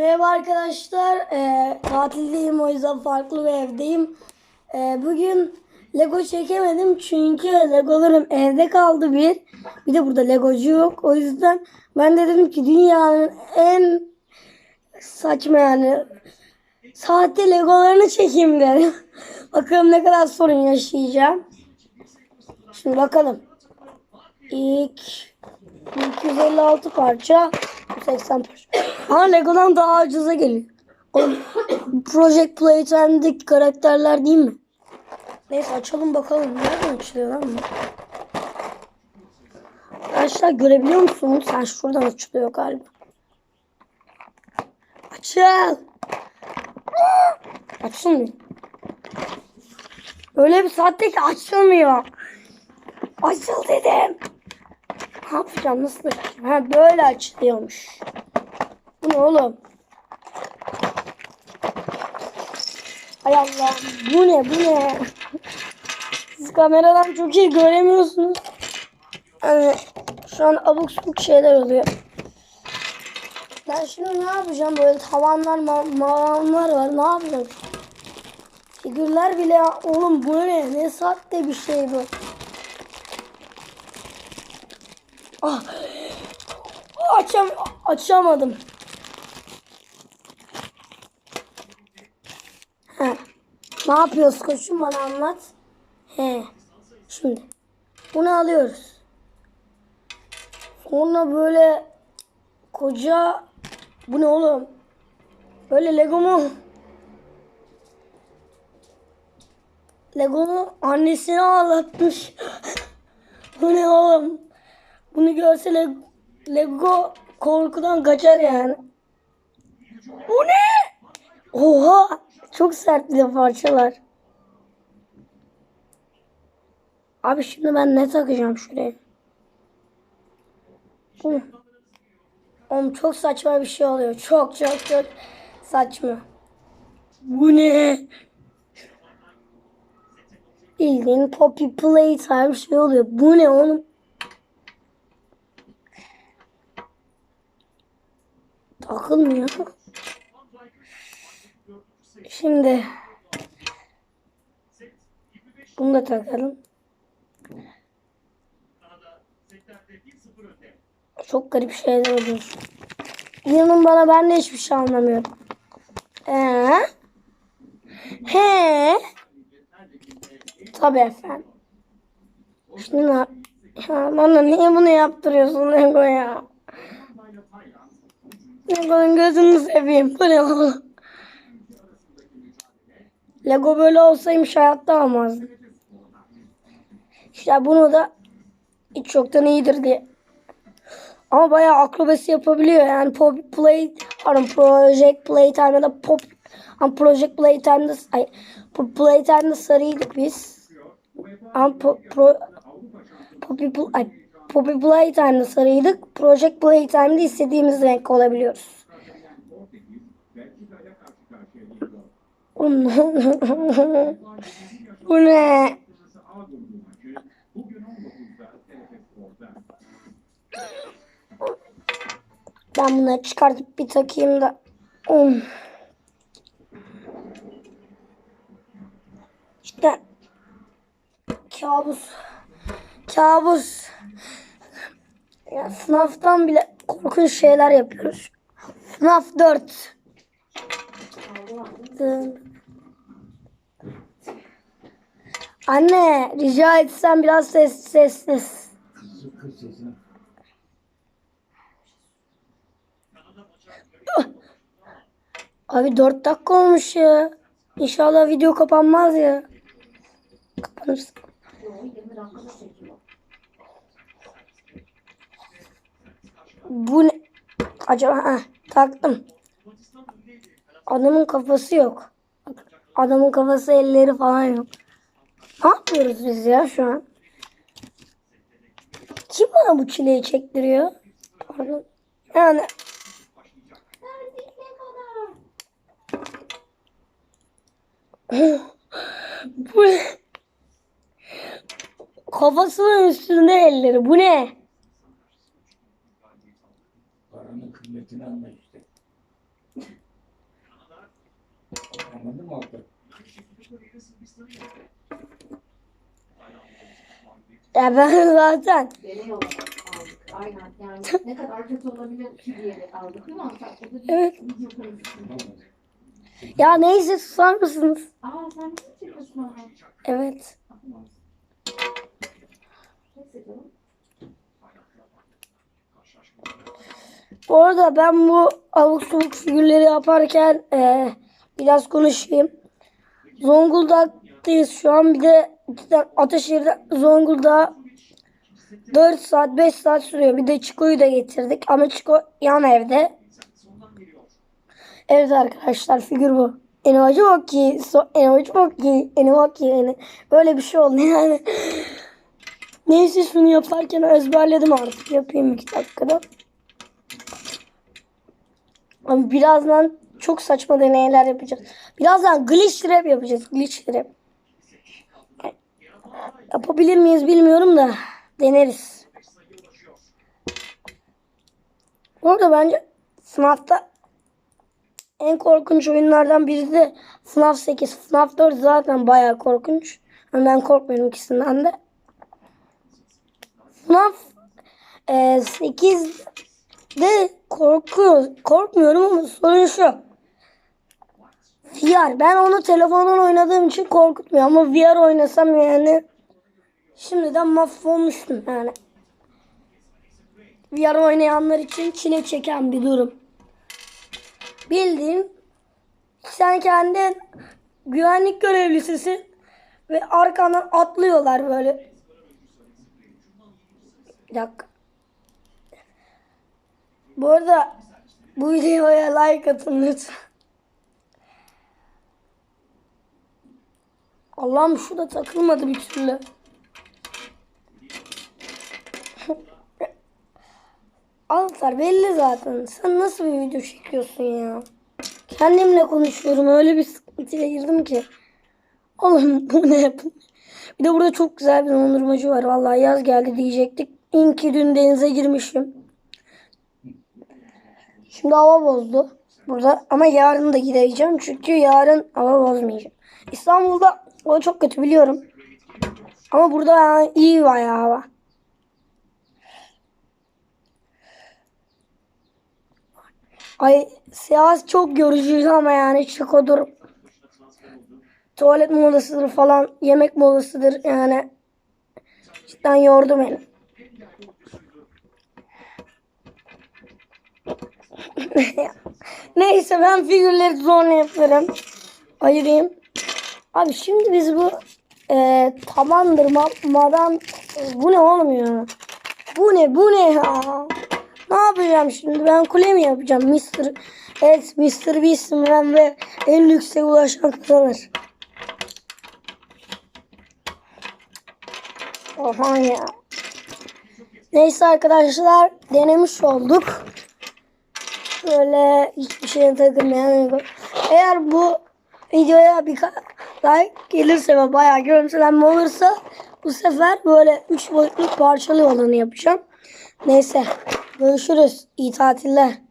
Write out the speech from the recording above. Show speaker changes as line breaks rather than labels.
Merhaba arkadaşlar. Ee, tatildeyim o yüzden farklı bir evdeyim. Ee, bugün Lego çekemedim çünkü Legolarım evde kaldı bir. Bir de burada Legocu yok. O yüzden ben de dedim ki dünyanın en saçma yani sahte Legolarını çekeyim dedim. bakalım ne kadar sorun yaşayacağım. Şimdi bakalım. İlk 256 parça 80 parça. Ama Lego'dan daha ucuza geliyor. Oğlum, Project Playtime'deki karakterler değil mi? Neyse açalım bakalım. Nereden açılıyor lan bu? Arkadaşlar görebiliyor musunuz? Sen şuradan açılıyor galiba. Açıl. Açılmıyor. Öyle bir saatte ki açılmıyor. Açıl dedim. Ne yapacağım? Nasıl açacağım? Ha böyle açılıyormuş. Bu ne oğlum? Hay Allah. Bu ne? Bu ne? Siz kameradan çok iyi göremiyorsunuz. Yani şu an abuk subuk şeyler oluyor. Ben şimdi ne yapacağım? Böyle tavanlar, ma- mavanlar var. Ne yapacağım? Figürler bile oğlum bu ne? Ne saatte bir şey bu. Ah. Açam açamadım. He. Ne yapıyoruz koçum bana anlat. He. Şimdi bunu alıyoruz. Sonra böyle koca bu ne oğlum? Böyle Lego mu? Lego'nu annesine ağlatmış. bu ne oğlum? Bunu görse Lego, Lego korkudan kaçar yani. Bu ne? Oha! Çok sert bir de parçalar. Abi şimdi ben ne takacağım şuraya? Bu? Oğlum çok saçma bir şey oluyor. Çok çok çok saçma. Bu ne? Bildiğin Poppy Playtime şey oluyor. Bu ne oğlum? Takılmıyor. Şimdi bunu da takalım. Çok garip şeyler oluyor. İnanın bana ben de hiçbir şey anlamıyorum. Ee? He? Tabii efendim. Şimdi ne? Ya bana niye bunu yaptırıyorsun Lego ya? Lego'nun gözünü seveyim. Bu ne oğlum? Lego böyle olsaymış hayatta almazdım. İşte bunu da hiç çoktan iyidir diye. Ama bayağı akrobasi yapabiliyor yani pop play pardon project playtime'da da pop ama project playtime'da ay playtime'da sarıydık biz. Ama po, pro, poppy, ay, poppy playtime'da sarıydık. Project playtime'da istediğimiz renk olabiliyoruz. Bu ne? Ben bunları çıkartıp bir takayım da. Um. İşte kabus. Kabus. Ya sınavdan bile korkunç şeyler yapıyoruz. Sınav 4. Anne rica etsem biraz ses.
Kız sesini.
Abi 4 dakika olmuş ya. İnşallah video kapanmaz ya. Kapanırsa. Bu ne? Acaba ha, taktım. Adamın kafası yok. Adamın kafası elleri falan yok. Ne yapıyoruz biz ya şu an? Kim bana bu çileyi çektiriyor? Pardon. Yani Bu? Kafasının üstünde elleri. Bu ne?
Kıymetini anla işte. mu altta?
Ya ben zaten
Deney olarak aldık. Aynen yani ne kadar kötü olabilir ki diye aldık değil mi? Bir
Evet.
video
ya neyse susar mısınız?
Aa sen ne çekiyorsun?
Evet.
Neyse canım.
Bu arada ben bu abuk subuk figürleri yaparken eee, biraz konuşayım. Zonguldak'tayız şu an. Bir de cidden Ataşehir'de Zonguldak'a 4 saat 5 saat sürüyor. Bir de Çiko'yu da getirdik. Ama Çiko yan evde. Evet arkadaşlar figür bu. Enoji bok ki. So, enoji bok ki. Enoji. Yani böyle bir şey oldu yani. Neyse şunu yaparken ezberledim artık. Yapayım iki dakikada. Ama birazdan çok saçma deneyler yapacağız. Birazdan glitch trap yapacağız. Glitch trap. Yapabilir miyiz bilmiyorum da deneriz. Bu arada bence FNAF'ta en korkunç oyunlardan biri de FNAF 8. FNAF 4 zaten bayağı korkunç. Ama ben korkmuyorum ikisinden de. FNAF e, 8 de korku, korkmuyorum ama sorun şu. VR. Ben onu telefondan oynadığım için korkutmuyor ama VR oynasam yani şimdiden mahvolmuştum yani. VR oynayanlar için çile çeken bir durum. Bildiğin sen kendin güvenlik görevlisisin ve arkandan atlıyorlar böyle. Bir dakika. Bu arada bu videoya like atın lütfen. Allah'ım şu da takılmadı bir türlü. Altar belli zaten. Sen nasıl bir video çekiyorsun ya? Kendimle konuşuyorum. Öyle bir sıkıntıya girdim ki. Oğlum bu ne? Bir de burada çok güzel bir dondurmacı var. Vallahi yaz geldi diyecektik. İyi ki dün denize girmişim. Şimdi hava bozdu burada ama yarın da gideceğim çünkü yarın hava bozmayacağım. İstanbul'da o çok kötü biliyorum. Ama burada yani iyi bayağı hava. Ay seyahat çok yorucuydu ama yani çıkodur. Tuvalet molasıdır falan, yemek molasıdır yani. Cidden yordu beni. Neyse ben figürleri sonra yaparım. Ayırayım. Abi şimdi biz bu e, tamamdırmadan e, bu ne ya? Bu ne bu ne ya? Ne yapacağım şimdi? Ben kule mi yapacağım? Mr. Evet Mr. Beast'im ben ve en lükse ulaşan kazanır. Oha ya. Neyse arkadaşlar denemiş olduk. Böyle hiçbir şeye takılmayan. Eğer bu videoya bir like gelirse ve bayağı görüntülenme olursa bu sefer böyle 3 boyutlu parçalı olanı yapacağım. Neyse görüşürüz. İyi tatiller.